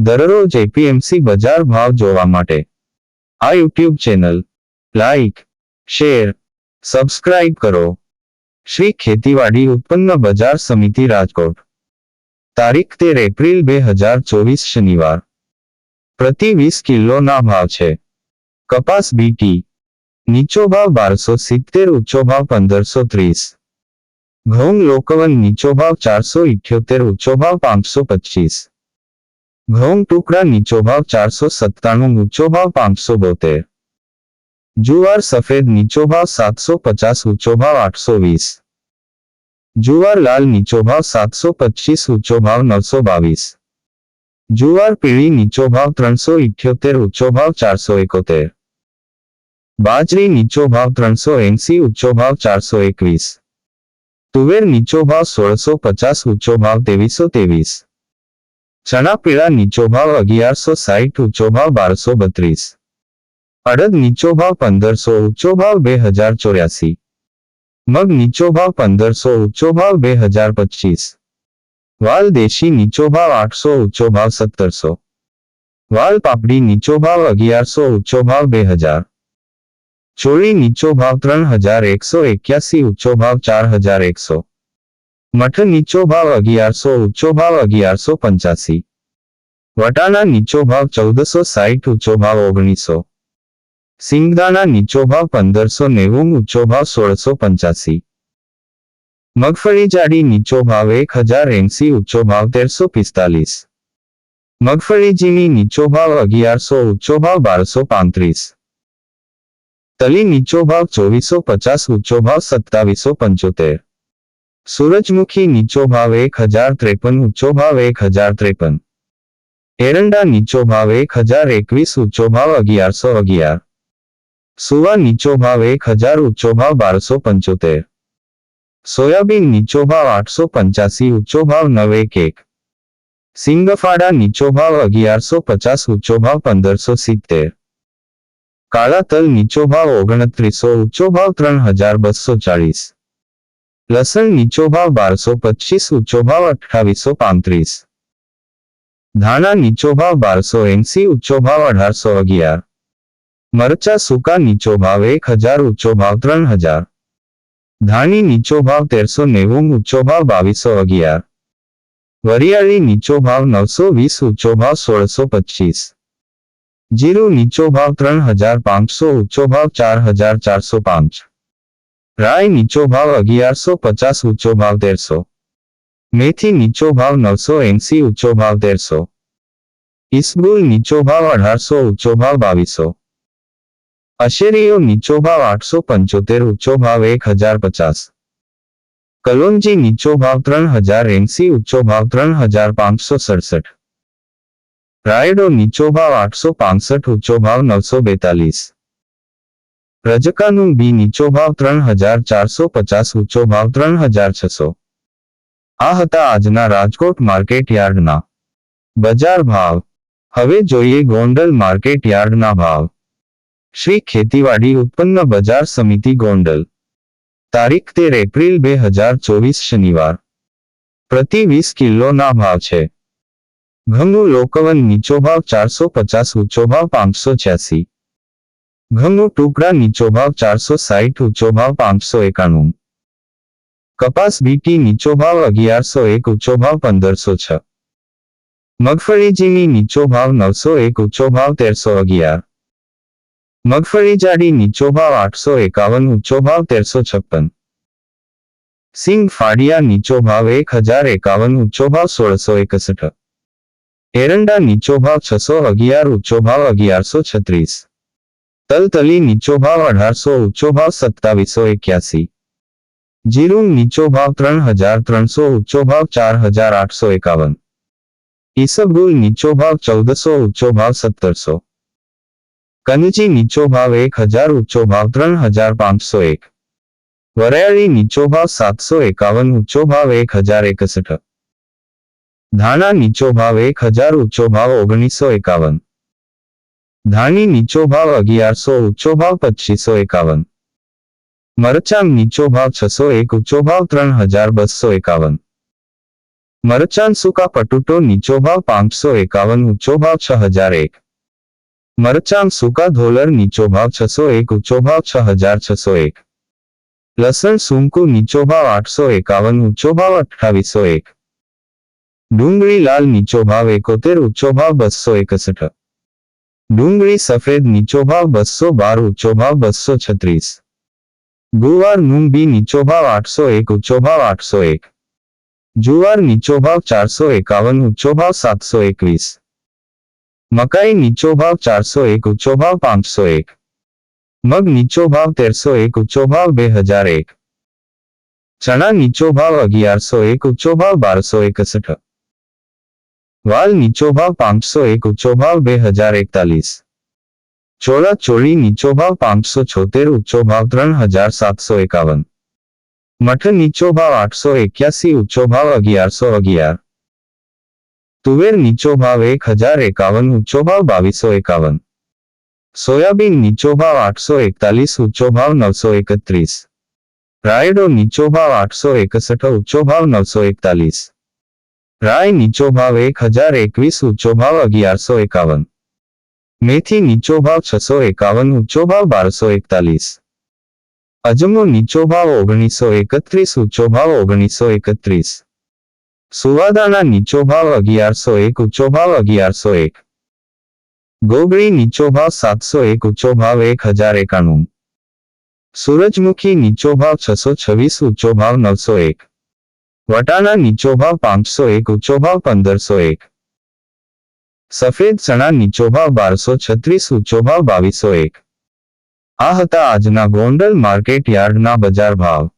દરરોજ એપીએમસી બજાર ભાવ જોવા માટે. આ YouTube channel like share subscribe કરો. શ્રી ખેતીવાડી ઉત્પન્ન બજાર સમિતિ રાજકોટ. તારીખ તેર એપ્રિલ બે હજાર ચોવીસ શનિવાર. પ્રતિ વીસ કિલોના ભાવ છે. કપાસ બીટી નીચો ભાવ બારસો સિત્તેર, ઊંચો ભાવ પંદરસો ત્રીસ. ઘઉં લોકવન નીચો ભાવ ચારસો ઇઠ્યોતેર, ઊંચો ભાવ પાંચસો પચીસ. ઘઉં ટુકડા નીચો ભાવ ચારસો સત્તાણું ઊંચો ભાવ પાંચસો બોતેર જુવાર સફેદ નીચો ભાવ સાતસો પચાસ ઊંચો ભાવ આઠસો વીસ જુવાર લાલ નીચો ભાવ સાતસો પચીસ ઊંચો ભાવ નવસો બાવીસ જુવાર પીળી નીચો ભાવ ત્રણસો ઇઠ્યોતેર ઊંચો ભાવ ચારસો એકોતેર બાજરી નીચો ભાવ ત્રણસો એંસી ઊંચો ભાવ ચારસો એકવીસ તુવેર નીચો ભાવ સોળસો પચાસ ઊંચો ભાવ ત્રેવીસો ત્રેવીસ ચણા પીળા નીચો ભાવ અગિયારસો સાઠ ઊંચો ભાવ બારસો બત્રીસ અડદ નીચો ભાવ પંદરસો ઊંચો ભાવ બે હજાર ચોર્યાસી મગ નીચો ભાવ પંદરસો ઊંચો ભાવ બે હજાર પચીસ વાલ દેશી નીચો ભાવ આઠસો ઊંચો ભાવ સત્તરસો વાલ પાપડી નીચો ભાવ અગિયારસો ઊંચો ભાવ બે હજાર ચોળી નીચો ભાવ ત્રણ હજાર એકસો એક્યાસી ઊંચો ભાવ ચાર હજાર એકસો મઠ નીચો ભાવ અગિયારસો ઊંચો ભાવ અગિયારસો પંચ્યાસી વટાણા નીચો ભાવ ચૌદસો સાઠ ઊંચો ભાવ ઓગણીસો સિંગદાણા નીચો ભાવ પંદરસો નેવું ઊંચો ભાવ સોળસો પંચ્યાસી મગફળી જાડી નીચો ભાવ એક હજાર એંસી ઊંચો ભાવ તેરસો પિસ્તાલીસ મગફળી ઝીણી નીચો ભાવ અગિયારસો ઊંચો ભાવ બારસો પાંત્રીસ તલી નીચો ભાવ ચોવીસો પચાસ ઊંચો ભાવ સત્તાવીસો પંચોતેર સૂરજમુખી નીચો ભાવ એક હજાર ત્રેપન ઊંચો ભાવ એક હજાર ત્રેપન એરંડા નીચો ભાવ એક હજાર એકવીસ ઊંચો ભાવ અગિયારસો અગિયાર સુવા નીચો ભાવ એક હજાર ઊંચો ભાવ બારસો પંચોતેર સોયાબીન નીચો ભાવ આઠસો પંચ્યાસી ઊંચો ભાવ નવ એક એક સિંગફાડા નીચો ભાવ અગિયારસો પચાસ ઊંચો ભાવ પંદરસો સિત્તેર કાળા તલ નીચો ભાવ ઓગણત્રીસો ઊંચો ભાવ ત્રણ હજાર બસો ચાળીસ લસણ નીચો ભાવ બારસો પચીસ ઊંચો ભાવ અઠાવીસો પાંત્રીસ. ધાણા નીચો ભાવ બારસો એંસી ઊંચો ભાવ અઢારસો અગિયાર. મરચા સૂકા નીચો ભાવ એક હજાર ઊંચો ભાવ ત્રણ હજાર. ધાણી નીચો ભાવ તેરસો નેવું ઊંચો ભાવ બાવીસો અગિયાર. વરિયાળી નીચો ભાવ નવસો વીસ ઊંચો ભાવ સોળસો પચીસ. જીરું નીચો ભાવ ત્રણ હજાર પાંચસો ઊંચો ભાવ ચાર હજાર ચારસો પાંચ. રાય નીચો ભાવ અગિયારસો પચાસ ઊંચો ભાવ તેરસો મેથી નીચો ભાવ નવસો એંસી ઊંચો ભાવ તેરસો ઇસબુલ નીચો ભાવ અઢારસો ઊંચો ભાવ બાવીસો અશેરીઓ નીચો ભાવ આઠસો પંચોતેર ઊંચો ભાવ એક હજાર પચાસ કલોંજી નીચો ભાવ ત્રણ હજાર એંસી ઊંચો ભાવ ત્રણ હજાર પાંચસો સડસઠ રાયડો નીચો ભાવ આઠસો પાંસઠ ઊંચો ભાવ નવસો બેતાલીસ રજકાનું બી નીચો ભાવ ત્રણ હજાર ચારસો પચાસ, ઊંચો ભાવ ત્રણ હજાર છસો. આ હતા આજના રાજકોટ માર્કેટ યાર્ડના બજાર ભાવ. હવે જોઈએ ગોંડલ માર્કેટ યાર્ડના ભાવ. શ્રી ખેતીવાડી ઉત્પન્ન બજાર સમિતિ ગોંડલ. તારીખ તેર એપ્રિલ બે હજાર ચોવીસ શનિવાર. પ્રતિ વીસ કિલોના ભાવ છે. ઘઉં લોકવન નીચો ભાવ ચારસો પચાસ, ઊંચો ભાવ પાંચસો છ્યાસી. ઘઉં ટુકડા નીચો ભાવ ચારસો સાઠ ઊંચો ભાવ પાંચસો એકાણું. કપાસ બીટી નીચો ભાવ અગિયારસો એક, ઊંચો ભાવ પંદરસો છ. મગફળી ઝીણી નીચો ભાવ નવસો એક, ઊંચો ભાવ તેરસો અગિયાર. મગફળી જાડી નીચો ભાવ આઠસો એકાવન, ઊંચો ભાવ તેરસો છપ્પન. સિંગ ફાડિયા નીચો ભાવ એક હજાર એકાવન, ઊંચો ભાવ સોળસો એકસઠ. એરંડા નીચો ભાવ છસો અગિયાર, ઊંચો ભાવ અગિયારસો છત્રીસ. તલતલી નીચો ભાવ અઢારસો ઊંચો ભાવ સત્તાવીસો એક્યાસી જીરું નીચો ભાવ ત્રણ હજાર ત્રણસો ઊંચો ભાવ ચાર હજાર આઠસો એકાવન ઈસબગુલ નીચો ભાવ ચૌદસો ઊંચો ભાવ સત્તરસો કનજી નીચો ભાવ એક હજાર ઊંચો ભાવ ત્રણ હજાર પાંચસો એક વરિયાળી નીચો ભાવ સાતસો એકાવન ઊંચો ભાવ એક હજાર એકસઠ ધાણા નીચો ભાવ એક હજાર ઊંચો ભાવ ઓગણીસો એકાવન ધાણી નીચો ભાવ અગિયારસો ઊંચો ભાવ પચીસો એકાવન મરચાં નીચો ભાવ છસો એક ઊંચો ભાવ ત્રણ હજાર બસો એકાવન મરચાં સૂકા પટુટો નીચો ભાવ પાંચસો એકાવન ઊંચો ભાવ છ હજાર એક મરચાં સૂકા ધોલર નીચો ભાવ છસો એક ઊંચો ભાવ છ હજાર છસો એક લસણ સૂંકું નીચો ભાવ આઠસો એકાવન ઊંચો ભાવ અઠ્ઠાવીસો એક ડુંગળી લાલ નીચો ભાવ એકોતેર ઊંચો ભાવ બસો એકસઠ ડુંગળી સફેદ નીચો ભાવ બસો બાર ઊંચો ભાવ બસો છત્રીસ ગુવાર મૂંગ બી નીચો ભાવ આઠસો એક ઊંચો ભાવ આઠસો એક જુવાર નીચો ભાવ ચારસો એકાવન ઊંચો ભાવ સાતસો એકવીસ મકાઈ નીચો ભાવ ચારસો એક ઊંચો ભાવ પાંચસો એક મગ નીચો ભાવ તેરસો એક ઊંચો ભાવ બે હજાર એક ચણા નીચો ભાવ અગિયારસો એક ઊંચો ભાવ બારસો એકસઠ વાલ નીચો ભાવ પાંચસો એક ઊંચો ભાવ બે હજાર એકતાલીસ ચોળા ચોળી નીચો ભાવ પાંચસો છોતેર ઊંચો ભાવ ત્રણ હજાર સાતસો એકાવન મઠ નીચો ભાવ આઠસો એક્યાસી ઊંચો ભાવ અગિયારસો અગિયાર તુવેર નીચો ભાવ એક હજાર એકાવન ઊંચો ભાવ બાવીસો એકાવન સોયાબીન નીચો ભાવ આઠસો એકતાલીસ ઊંચો ભાવ નવસો એકત્રીસ રાયડો નીચો ભાવ આઠસો એકસઠ ઊંચો ભાવ નવસો એકતાલીસ રાય નીચો ભાવ એક હજાર એકવીસ, ઊંચો ભાવ અગિયારસો એકાવન. મેથી નીચો ભાવ છસો એકાવન, ઊંચો ભાવ બારસો એકતાલીસ. અજમો નીચો ભાવ ઓગણીસો એકત્રીસ, ઊંચો ભાવ ઓગણીસો એકત્રીસ. સુવાદાના નીચો ભાવ અગિયારસો એક, ઊંચો ભાવ અગિયારસો એક. ગોગળી નીચો ભાવ સાતસો એક, ઊંચો ભાવ એક હજાર એકાણું. સૂરજમુખી નીચો ભાવ છસો છવ્વીસ, ઊંચો ભાવ નવસો એક. વટાણા નીચો ભાવ પાંચસો એક, ઊંચો ભાવ પંદરસો એક. સફેદ ચણા નીચો ભાવ બારસો છત્રીસ, ઊંચો ભાવ બાવીસો એક. આ હતા આજના ગોંડલ માર્કેટ યાર્ડના બજાર ભાવ.